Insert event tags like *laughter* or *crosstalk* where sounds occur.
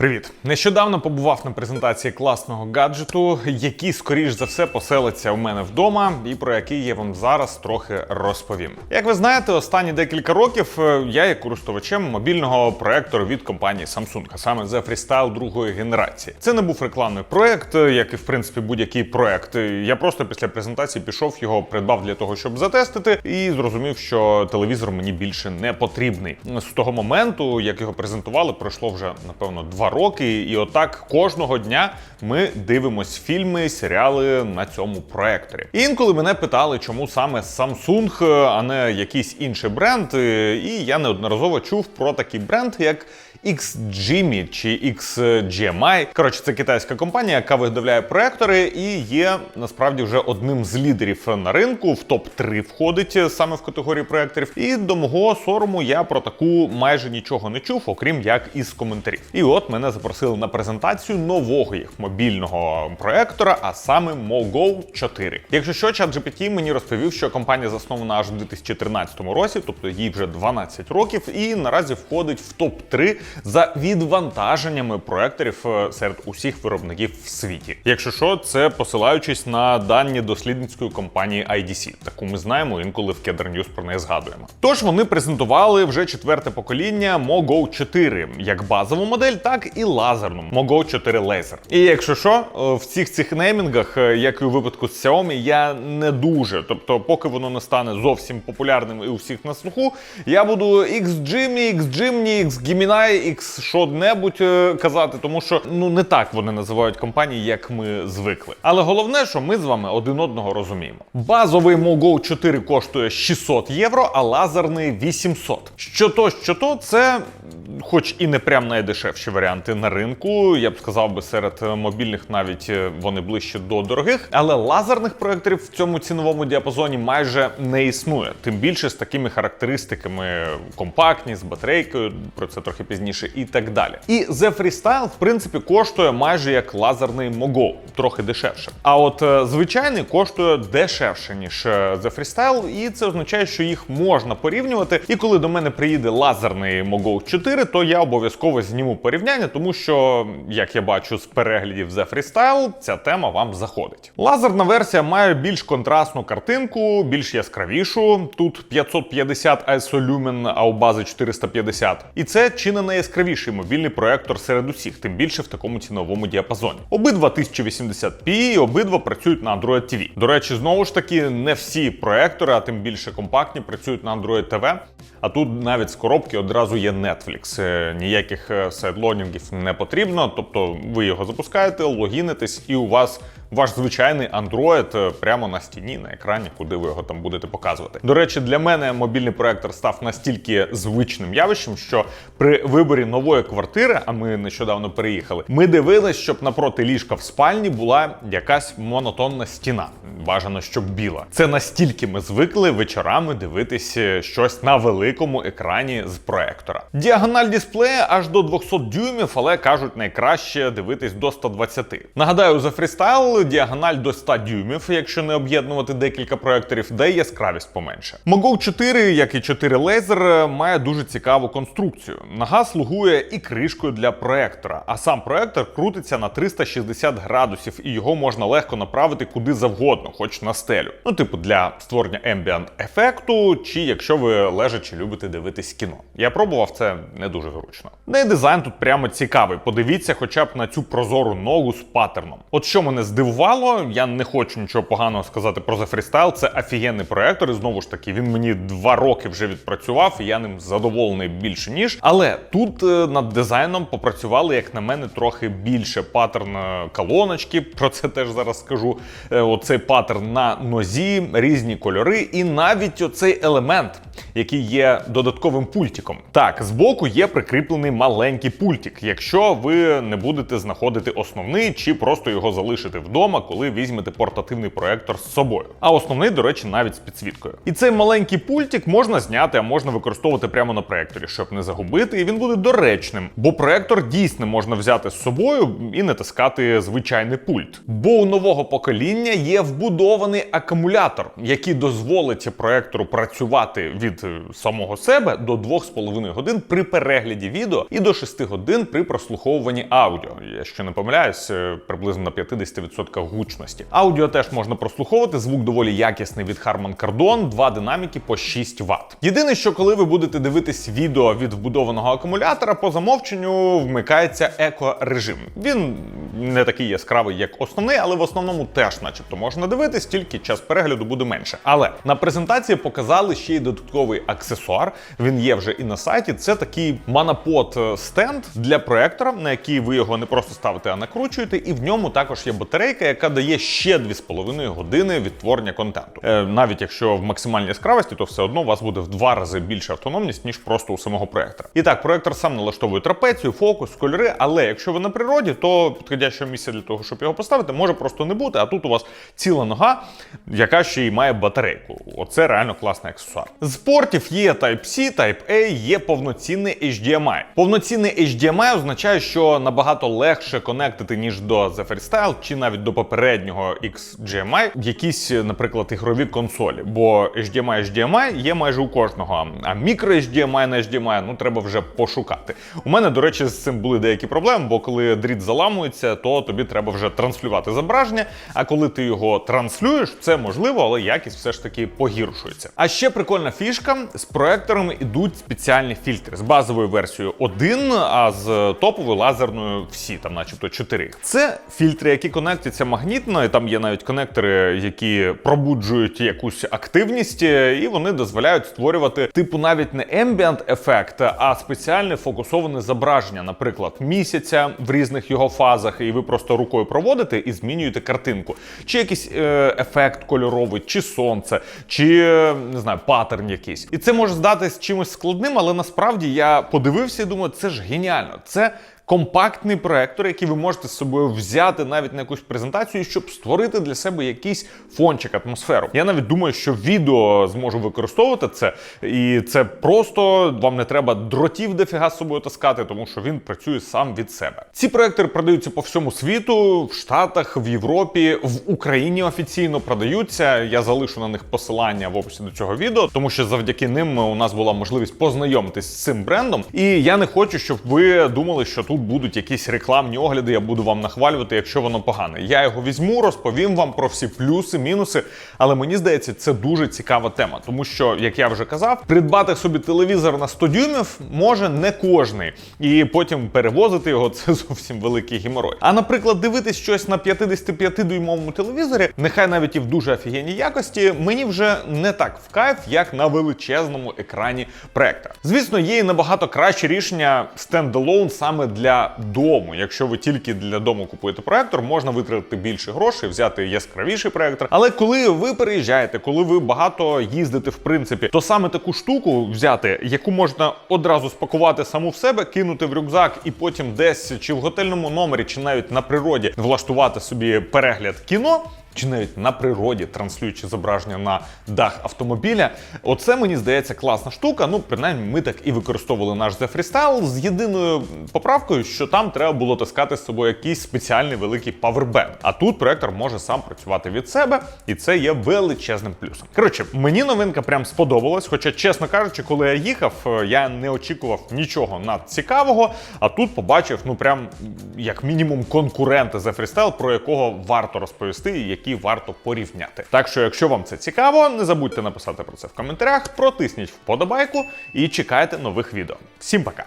Привіт! Нещодавно побував на презентації класного гаджету, який, скоріш за все, поселиться у мене вдома, і про який я вам зараз трохи розповім. Як ви знаєте, останні декілька років е, я є користувачем мобільного проектору від компанії Samsung, а саме The Freestyle другої генерації. Це не був рекламний проект, е, як і в принципі будь-який проект. Е, Я просто після презентації пішов його, придбав для того, щоб затестити, і зрозумів, що телевізор мені більше не потрібний. З того моменту, як його презентували, пройшло вже напевно два роки, і отак кожного дня ми дивимось фільми, серіали на цьому проекторі. І інколи мене питали, чому саме Samsung, е, а не якийсь інший бренд. Е, І я неодноразово чув про такий бренд, як XGMI чи XGMI. Коротше, це китайська компанія, яка виготовляє проектори і є насправді вже одним з лідерів на ринку. В топ 3 входить е, саме в категорії проекторів. І до мого сорому я про таку майже нічого не чув, окрім як із коментарів. І от мене запросили на презентацію нового їх мобільного проектора, а саме MoGo 4. Якщо що, ChatGPT мені розповів, що компанія заснована аж у 2013 році, тобто їй вже 12 років, і наразі входить в топ 3 за відвантаженнями проекторів е, серед усіх виробників в світі. Якщо що, це посилаючись на дані дослідницької компанії IDC. Таку ми знаємо, інколи в Kedar News про неї згадуємо. Тож вони презентували вже четверте покоління MoGo 4, як базову модель, так і лазерну MoGo 4 Laser. І якщо що, е, в всіх цих неймінгах, е, як і у випадку з Xiaomi, я не дуже. Тобто, поки воно не стане зовсім популярним і у всіх на слуху, я буду XGMI, XGMNI, XGemini, X що-небудь е, казати, тому що ну не так вони називають компанії, як ми звикли. Але головне, що ми з вами один одного розуміємо. Базовий MoGo 4 коштує 600 євро, а лазерний 800. Що то, що то, це хоч і не прям найдешевші варіанти на ринку. Я б сказав би серед мобільних навіть е, вони ближче до дорогих, але лазерних проекторів в цьому ціновому діапазоні майже не існує. Тим більше з такими характеристиками компактність, з батарейкою, про це трохи пізніше, і так далі. І The Freestyle, в принципі, коштує майже як лазерний MoGo, трохи дешевше. А от е, звичайний коштує дешевше, ніж е, The Freestyle, і це означає, що їх можна порівнювати. І коли до мене приїде лазерний MoGo 4, то я обов'язково зніму порівняння, тому що, як я бачу з переглядів The Freestyle, ця тема вам заходить. Лазерна версія має більш контрастну картинку, більш яскравішу. Тут 550 ISO Lumen, а у бази 450. І це чи не найяскравіший мобільний проектор серед усіх, тим більше в такому ціновому діапазоні. Обидва 1080p, і обидва працюють на Android TV. До речі, знову ж таки, не всі проектори, а тим більше компактні, працюють на Android TV. А тут навіть з коробки одразу є Netflix. Ніяких е, сайдлогінгів не потрібно. Тобто ви його запускаєте, логінитесь, і у вас ваш звичайний Android е, прямо на стіні, на екрані, куди ви його там будете показувати. До речі, для мене мобільний проектор став настільки звичним явищем, що при виборі нової квартири, а ми нещодавно переїхали, ми дивились, щоб напроти ліжка в спальні була якась монотонна стіна. Бажано, щоб біла. Це настільки ми звикли вечорами дивитись е, щось на великому екрані з проектора. Діагональ дисплея аж до 200 дюймів, але кажуть, найкраще дивитись до 120. Нагадаю, за фрістайл діагональ до 100 дюймів, якщо не об'єднувати декілька проекторів, де яскравість поменше. MoGo 4, як і 4 Laser, має дуже цікаву конструкцію. Нога слугує і кришкою для проектора, а сам проектор крутиться на 360 градусів, і його можна легко направити куди завгодно, хоч на стелю. Ну, типу, для створення ambient ефекту, чи якщо ви лежачи любите дивитись кіно. Я пробував це не дуже зручно. Ну і дизайн тут прямо цікавий. Подивіться, хоча б на цю прозору ногу з паттерном. От що мене здивувало, я не хочу нічого поганого сказати про The Freestyle. Це офігенний проектор, і знову ж таки, він мені два роки вже відпрацював, і я ним задоволений більше ніж. Але тут е, над дизайном попрацювали, як на мене, трохи більше паттерн е, колоночки. Про це теж зараз скажу. Е, Оцей паттерн на нозі, різні кольори, і навіть оцей елемент, який є додатковим пультиком. Так, збоку є прикріплений маленький пультик, якщо ви не будете знаходити основний чи просто його залишите вдома, коли візьмете портативний проектор з собою. А основний, до речі, навіть з підсвіткою. І цей маленький пультик можна зняти, а можна використовувати прямо на проекторі, щоб не загубити, і він буде доречним. Бо проектор дійсно можна взяти з собою і натискати звичайний пульт. Бо у нового покоління є вбудований акумулятор, який дозволить проектору працювати від самого себе до 2,5 годин при перегляді відео і до 6 годин при прослуховуванні аудіо. Я ще не помиляюсь, е, приблизно на 50% гучності. Аудіо теж можна прослуховувати. Звук доволі якісний від Harman Kardon, два динаміки по 6 Вт. Єдине, що коли ви будете дивитись відео від вбудованого акумулятора, по замовченню вмикається еко-режим. Він не такий яскравий, як основний, але в основному теж, начебто, можна дивитись, тільки час перегляду буде менше. Але на презентації показали ще й додатковий аксесуар. Він є вже і на сайті. Це такий манапод стенд для проектора, на який ви його не просто ставите, а накручуєте. І в ньому також є батарейка, яка дає ще 2,5 години відтворення контенту. Е, навіть якщо в максимальній яскравості, то все одно у вас буде в два рази більша автономність, ніж просто у самого проектора. І так, проектор сам налаштовує трапецію, фокус, кольори. Але якщо ви на природі, то підходящого місця для того, щоб його поставити, може просто не бути. А тут у вас ціла нога, яка ще й має батарейку. Оце реально класний аксесуар. З портів є Type-C, Type-A, є повноцінний HDMI. Повноцінний HDMI означає, що набагато легше конектити, ніж до The Freestyle чи навіть до попереднього XGMI якісь, наприклад, ігрові консолі. Бо HDMI HDMI є майже у кожного. А мікро HDMI на HDMI, ну треба вже пошукати. У мене, до речі, з цим були деякі проблеми, бо коли дріт заламується, то тобі треба вже транслювати зображення. А коли ти його транслюєш, це можливо, але якість все ж таки погіршується. А ще прикольна фішка: з проекторами йдуть спеціальні фільтри. З базовою версією 1, а з топовою лазерною всі, там, начебто, 4. Це фільтри, які конектяться магнітно, і там є навіть конектори, які пробуджують якусь активність, і вони дозволяють створювати типу навіть не ambient ефект, а спеціальне фокусоване зображення, наприклад, місяця в різних його фазах, і ви просто рукою проводите і змінюєте картинку, чи якийсь е, ефект кольоровий, чи сонце, чи е, не знаю, паттерн якийсь. І це може здатись чимось складним, але насправді я подивився і думаю, це ж геніально. Це компактний проектор, який ви можете з собою взяти навіть на якусь презентацію, щоб створити для себе якийсь фончик, атмосферу. Я навіть думаю, що відео зможу використовувати це, і це просто вам не треба дротів дофіга з собою таскати, тому що він працює сам від себе. Ці проектори продаються по всьому світу, в Штатах, в Європі, в Україні офіційно продаються. Я залишу на них посилання в описі до цього відео, тому що завдяки ним у нас була можливість познайомитись з цим брендом. І я не хочу, щоб ви думали, що тут будуть якісь рекламні огляди. Я буду вам нахвалювати, якщо воно погане. Я його візьму, розповім вам про всі плюси, мінуси. Але мені здається, це дуже цікава тема, тому що, як я вже казав, придбати собі телевізор на 100 дюймів може не кожний, і потім перевозити його це *laughs* зовсім великий геморой. А наприклад, дивитись щось на 55-дюймовому телевізорі, нехай навіть і в дуже офігенній якості, мені вже не так в кайф, як на величезному екрані проектора. Звісно, є і набагато краще рішення стендалон саме для дому. Якщо ви тільки для дому купуєте проектор, можна витратити більше грошей, взяти яскравіший проектор. Але коли ви переїжджаєте, коли ви багато їздите, в принципі, то саме таку штуку взяти, яку можна одразу спакувати саму в себе, кинути в рюкзак і потім десь чи в готельному номері, чи навіть на природі влаштувати собі перегляд кіно. Чи навіть на природі транслюючи зображення на дах автомобіля, оце мені здається класна штука. Ну, принаймні, ми так і використовували наш The Freestyle з єдиною поправкою, що там треба було таскати з собою якийсь спеціальний великий павербенк. А тут проектор може сам працювати від себе, і це є величезним плюсом. Коротше, мені новинка прям сподобалась. Хоча, чесно кажучи, коли я їхав, е, я не очікував нічого надцікавого. А тут побачив, ну прям як мінімум конкурента The Freestyle, про якого варто розповісти, які варто порівняти. Так що, якщо вам це цікаво, не забудьте написати про це в коментарях, протисніть вподобайку і чекайте нових відео. Всім пока!